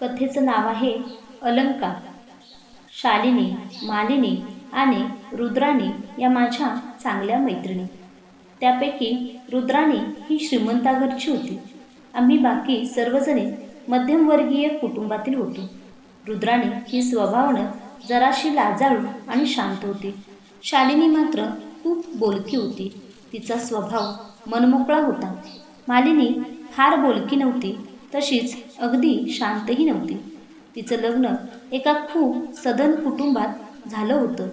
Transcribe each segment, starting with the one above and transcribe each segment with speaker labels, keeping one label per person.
Speaker 1: कथेचं नाव आहे अलंकार शालिनी मालिनी आणि रुद्राणी या माझ्या चांगल्या मैत्रिणी. त्यापैकी रुद्राणी ही श्रीमंताघरची होती. आम्ही बाकी सर्वजणे मध्यमवर्गीय कुटुंबातील होतो. रुद्राणी ही स्वभावानं जराशी लाजाळू आणि शांत होती. शालिनी मात्र खूप बोलकी होती. तिचा स्वभाव मनमोकळा होता. मालिनी फार बोलकी नव्हती. तशीच अगदी शांतही नव्हती. तिचं लग्न एका खूप सदन कुटुंबात झालं होतं.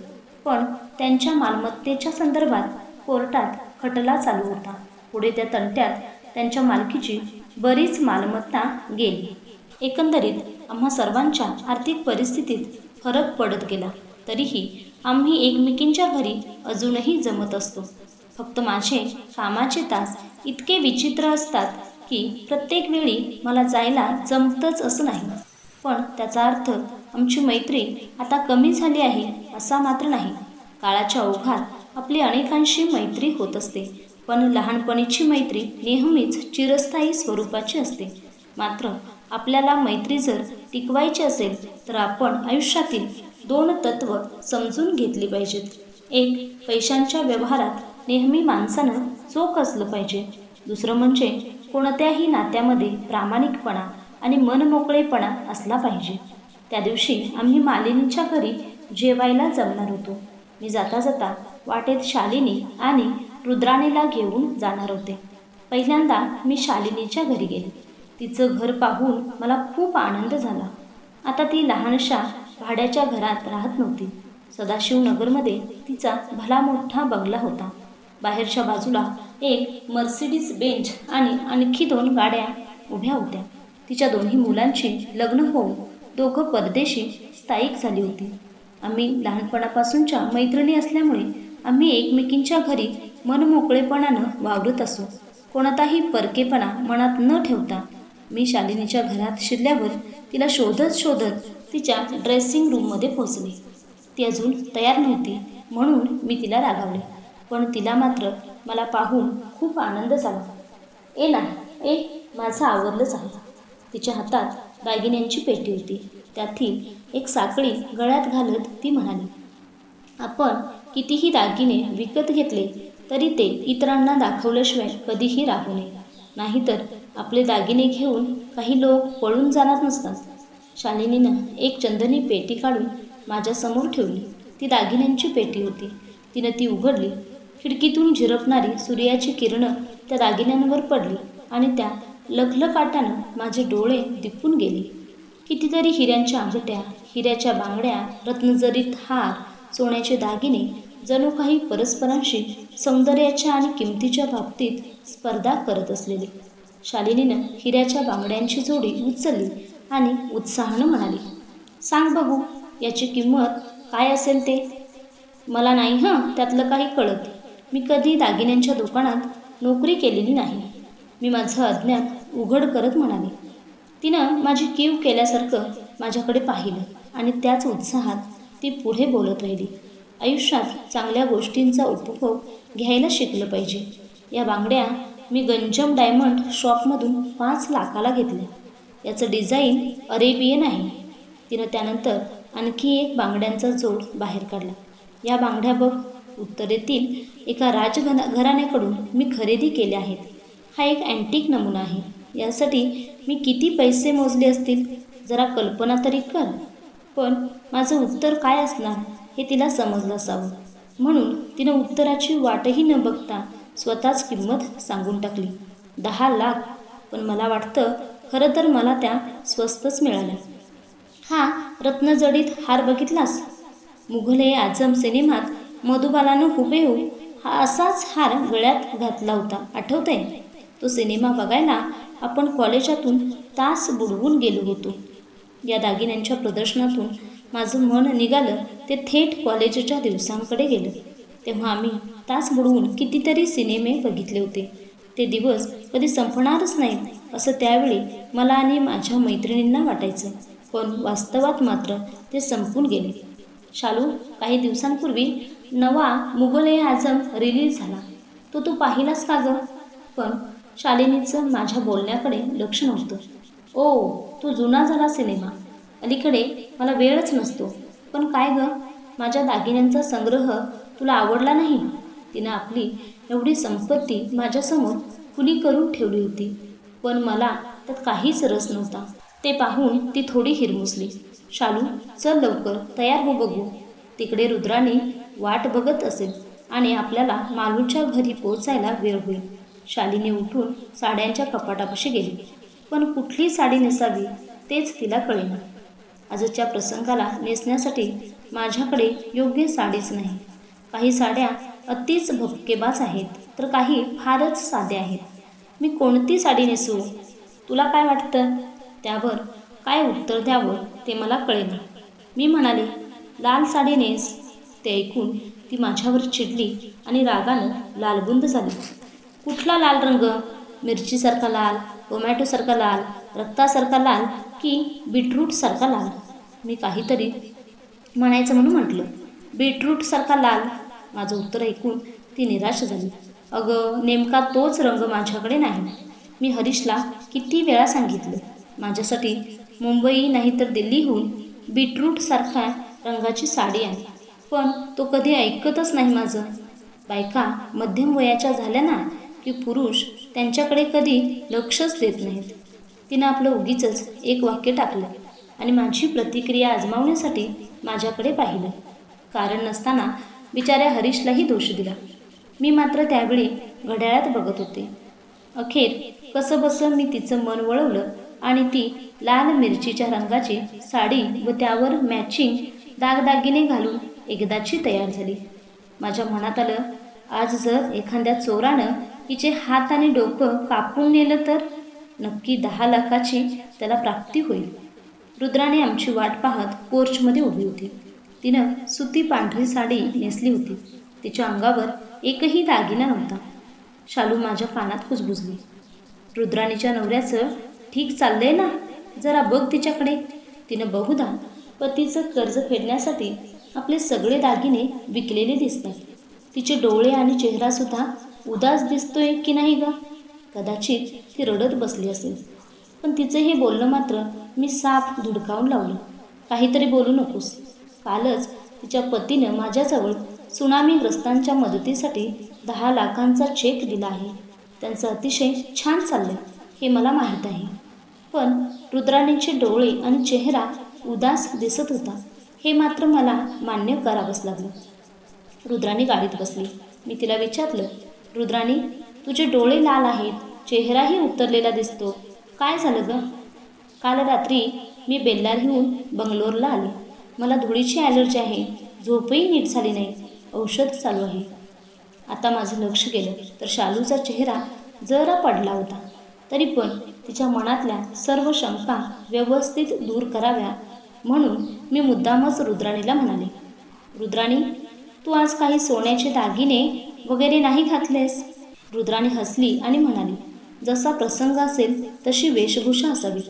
Speaker 1: पण त्यांच्या मालमत्तेच्या संदर्भात कोर्टात खटला चालू होता. पुढे त्या तंट्यात त्यांच्या मालकीची बरीच मालमत्ता गेली. एकंदरीत आम्हा सर्वांच्या आर्थिक परिस्थितीत फरक पडत गेला. तरीही आम्ही एकमेकींच्या घरी अजूनही जमत असतो. फक्त माझे कामाचे तास इतके विचित्र असतात की प्रत्येक वेळी मला जायला जमतच असं नाही. पण त्याचा अर्थ आमची मैत्री आता कमी झाली आहे असा मात्र नाही. काळाच्या ओघात आपली अनेकांशी मैत्री होत असते पण लहानपणीची मैत्री नेहमीच चिरस्थायी स्वरूपाची असते. मात्र आपल्याला मैत्री जर टिकवायची असेल तर आपण आयुष्यातील दोन तत्त्व समजून घेतली पाहिजेत. एक पैशांच्या व्यवहारात नेहमी माणसानं चोख असलं पाहिजे. दुसरं म्हणजे कोणत्याही नात्यामध्ये प्रामाणिकपणा आणि मनमोकळेपणा असला पाहिजे. त्या दिवशी आम्ही मालिनीच्या घरी जेवायला जमणार होतो. मी जाता जाता वाटेत शालिनी आणि रुद्राणीला घेऊन जाणार होते. पहिल्यांदा मी शालिनीच्या घरी गेले. तिचं घर पाहून मला खूप आनंद झाला. आता ती लहानशा भाड्याच्या घरात राहत नव्हती. सदाशिवनगरमध्ये तिचा भला मोठा बंगला होता. बाहेरच्या बाजूला एक मर्सिडीज बेंच आणि आणखी दोन गाड्या उभ्या होत्या. तिच्या दोन्ही मुलांची लग्न होऊन दोघं परदेशी स्थायिक झाली होती. आम्ही लहानपणापासूनच्या मैत्रिणी असल्यामुळे आम्ही एकमेकींच्या घरी मनमोकळेपणानं वावरत असो. कोणताही परकेपणा मनात न ठेवता मी शालिनीच्या घरात शिरल्यावर तिला शोधत शोधत तिच्या ड्रेसिंग रूममध्ये पोचले ती अजून तयार नव्हती म्हणून मी तिला रागावले. पण तिला मात्र मला पाहून खूप आनंद झाला. ए ना ए माझं आवरलंच आहे तिच्या हातात दागिन्यांची पेटी होती. त्यातील एक साखळी गळ्यात घालत ती म्हणाली आपण कितीही दागिने विकत घेतले तरी ते इतरांना दाखवल्याशिवाय कधीही राहू नये. नाहीतर आपले दागिने घेऊन काही लोक पळून जाणार नसतात. शालिनीनं एक चंदनी पेटी काढून माझ्यासमोर ठेवली. ती दागिन्यांची पेटी होती. तिनं ती उघडली. खिडकीतून झिरपणारी सूर्याची किरणं त्या दागिन्यांवर पडली आणि त्या लखलखाटानं माझे डोळे दिपून गेले. कितीतरी हिऱ्यांच्या अंगठ्या हिऱ्याच्या बांगड्या रत्नजरीत हार सोन्याचे दागिने जणू काही परस्परांशी सौंदर्याच्या आणि किमतीच्या बाबतीत स्पर्धा करत असलेले. शालिनीनं हिऱ्याच्या बांगड्यांची जोडी उचलली आणि उत्साहानं म्हणाली सांग बघू याची किंमत काय असेल ते? मला नाही हां त्यातलं काही कळत. मी कधी दागिन्यांच्या दुकानात नोकरी केलेली नाही. मी माझं अज्ञान उघड करत म्हणाले. तिनं माझी कीव केल्यासारखं माझ्याकडे पाहिलं आणि त्याच उत्साहात ती पुढे बोलत राहिली. आयुष्यात चांगल्या गोष्टींचा उपभोग घ्यायला शिकलं पाहिजे. या बांगड्या मी गंजम डायमंड शॉपमधून पाच लाखाला घेतल्या. याचं डिझाईन अरेबियन आहे. तिनं त्यानंतर आणखी एक बांगड्यांचा जोड बाहेर काढला. या बांगड्या बघ. उत्तरेतील एका राजघना घराण्याकडून मी खरेदी केल्या आहेत. हा एक अँटिक नमुना आहे. यासाठी मी किती पैसे मोजले असतील? जरा कल्पना तरी कर. पण माझं उत्तर काय असणार हे तिला समजलं असावं. म्हणून तिनं उत्तराची वाटही न बघता स्वतःच किंमत सांगून टाकली. दहा लाख. पण मला वाटतं खरं तर मला त्या स्वस्तच मिळाल्या. हा रत्नजडीत हार बघितलास? मुघल आझम सिनेमात मधुबालानं हुबेहूब हा असाच हार गळ्यात घातला होता. आठवतंय? तो सिनेमा बघायला आपण कॉलेजातून तास बुडवून गेलो होतो. या दागिन्यांच्या प्रदर्शनातून माझं मन निघालं ते थेट कॉलेजच्या दिवसांकडे गेलं. तेव्हा आम्ही तास बुडवून कितीतरी सिनेमे बघितले होते. ते दिवस कधी संपणारच नाहीत असं त्यावेळी मला आणि माझ्या मैत्रिणींना वाटायचं. पण वास्तवात मात्र ते संपून गेले. शालू काही दिवसांपूर्वी नवा मुघल ए आझम रिलीज झाला. तो तू पाहिलास का गं? पण शालिनीचं माझ्या बोलण्याकडे लक्ष नव्हतं. ओ तो जुना झाला सिनेमा. अलीकडे मला वेळच नसतो. पण काय ग? माझ्या दागिन्यांचा संग्रह तुला आवडला नाही? तिनं आपली एवढी संपत्ती माझ्यासमोर खुली करून ठेवली होती. पण मला त्यात काहीच रस नव्हता. ते पाहून ती थोडी हिरमुसली. शालू चल लवकर तयार हो बघू. तिकडे रुद्राने वाट बघत असेल आणि आपल्याला मालूच्या घरी पोचायला वेळ होईल. शालीने उठून साड्यांच्या कपाटापाशी गेली. पण कुठली साडी नेसावी तेच तिला कळेना. आजच्या प्रसंगाला नेसण्यासाठी माझ्याकडे योग्य साडीच नाही. काही साड्या अतिच भपकेबाज आहेत तर काही फारच साध्या आहेत. मी कोणती साडी नेसू? तुला काय वाटतं? त्यावर काय उत्तर द्यावं ते मला कळेना. मी म्हणाले लाल साडी नेस ते ऐकून ती माझ्यावर चिडली आणि रागानं लालबुंद झाली. कुठला लाल रंग? मिरचीसारखा लाल टोमॅटोसारखा लाल रक्तासारखा लाल की बीटरूटसारखा लाल? मी काहीतरी म्हणायचं म्हणून म्हटलं. बीटरूटसारखा लाल? माझं उत्तर ऐकून ती निराश झाली. अगं नेमका तोच रंग माझ्याकडे नाही. मी हरीशला किती वेळा सांगितलं. माझ्यासाठी मुंबई नाही तर दिल्लीहून बीटरूटसारखा रंगाची साडी आहे. पण तो कधी ऐकतच नाही माझं. बायका मध्यम वयाच्या झाल्या ना की पुरुष त्यांच्याकडे कधी लक्षच देत नाहीत. तिनं आपलं उगीच एक वाक्य टाकलं आणि माझी प्रतिक्रिया आजमावण्यासाठी माझ्याकडे पाहिलं. कारण नसताना बिचाऱ्या हरीशलाही दोष दिला. मी मात्र त्यावेळी घड्याळात बघत होते. अखेर कसं बसं मी तिचं मन वळवलं आणि ती लाल मिरचीच्या रंगाची साडी व त्यावर मॅचिंग दागदागिने घालून एकदाची तयार झाली. माझ्या मनात आलं आज जर एखाद्या चोरानं तिचे हात आणि डोकं कापून नेलं तर नक्की दहा लाखाची त्याला प्राप्ती होईल. रुद्राने आमची वाट पाहत पोर्चमध्ये उभी होती. तिनं सुती पांढरी साडी नेसली होती. तिच्या अंगावर एकही दागिना नव्हता. शालू माझ्या कानात कुजबुजली. रुद्राणीच्या नवऱ्याचं ठीक चाललंय ना? जरा बघ तिच्याकडे. तिनं बहुधा पतीचं कर्ज फेडण्यासाठी आपले सगळे दागिने विकलेले दिसतात. तिचे डोळे आणि चेहरासुद्धा उदास दिसतोय की नाही ग? कदाचित ती रडत बसली असेल. पण तिचं हे बोलणं मात्र मी साफ धुडकावून लावलं. काहीतरी बोलू नकोस. कालच तिच्या पतीनं माझ्याजवळ सुनामीग्रस्तांच्या मदतीसाठी दहा लाखांचा चेक दिला आहे. त्यांचं अतिशय छान चाललं हे मला माहीत आहे. पण रुद्राणींचे डोळे आणि चेहरा उदास दिसत होता. हे मात्र मला मान्य करावंच लागलं. रुद्राणी गाडीत बसली. मी तिला विचारलं रुद्राणी तुझे डोळे लाल आहेत. चेहराही उतरलेला दिसतो. काय झालं ग? काल रात्री मी बेल्लारीहून बंगलोरला आले. मला धुळीची ॲलर्जी आहे. झोपही नीट झाली नाही. औषध चालू आहे. आता माझं लक्ष गेलं तर शालूचा चेहरा जरा पडला होता. तरी पण तिच्या मनातल्या सर्व शंका व्यवस्थित दूर कराव्या म्हणून मी मुद्दामच रुद्राणीला म्हणाले रुद्राणी तू आज काही सोन्याचे दागिने वगैरे नाही घातलेस? रुद्राणी हसली आणि म्हणाली जसा प्रसंग असेल तशी वेशभूषा असावी.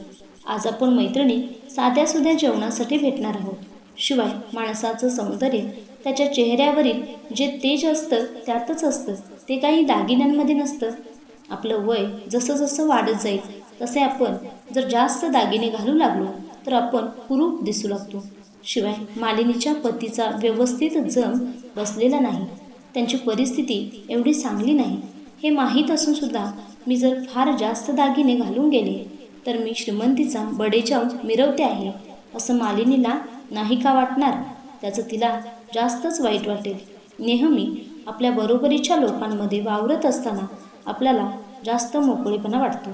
Speaker 1: आज आपण मैत्रिणी साध्यासुध्या जेवणासाठी भेटणार आहोत. शिवाय माणसाचं सौंदर्य त्याच्या चेहऱ्यावरील जे तेज असतं त्यातच असतं. ते काही दागिन्यांमध्ये नसतं. आपलं वय जसं जसं वाढत जाईल तसे आपण जर जास्त दागिने घालू लागलो तर आपण कुरूप दिसू लागतो. शिवाय मालिनीच्या पतीचा व्यवस्थित जम बसलेला नाही. त्यांची परिस्थिती एवढी चांगली नाही. हे माहीत असूनसुद्धा मी जर फार जास्त दागिने घालून गेले तर मी श्रीमंतीचा बडेजाव मिरवते आहे असं मालिनीला नाही का वाटणार? त्याचं तिला जास्तच वाईट वाटेल. नेहमी आपल्या बरोबरीच्या लोकांमध्ये वावरत असताना आपल्याला जास्त मोकळेपणा वाटतो.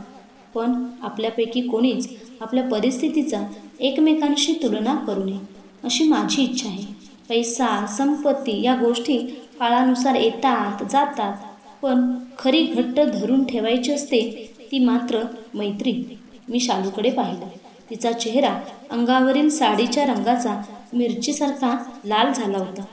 Speaker 1: पण आपल्यापैकी कोणीच आपल्या परिस्थितीचा एकमेकांशी तुलना करू नये अशी माझी इच्छा आहे. पैसा संपत्ती या गोष्टी काळानुसार येतात जातात पण खरी घट्ट धरून ठेवायची असते ती मात्र मैत्री. मी शालूकडे पाहिलं. तिचा चेहरा अंगावरील साडीच्या रंगाचा मिरचीसारखा लाल झाला होता.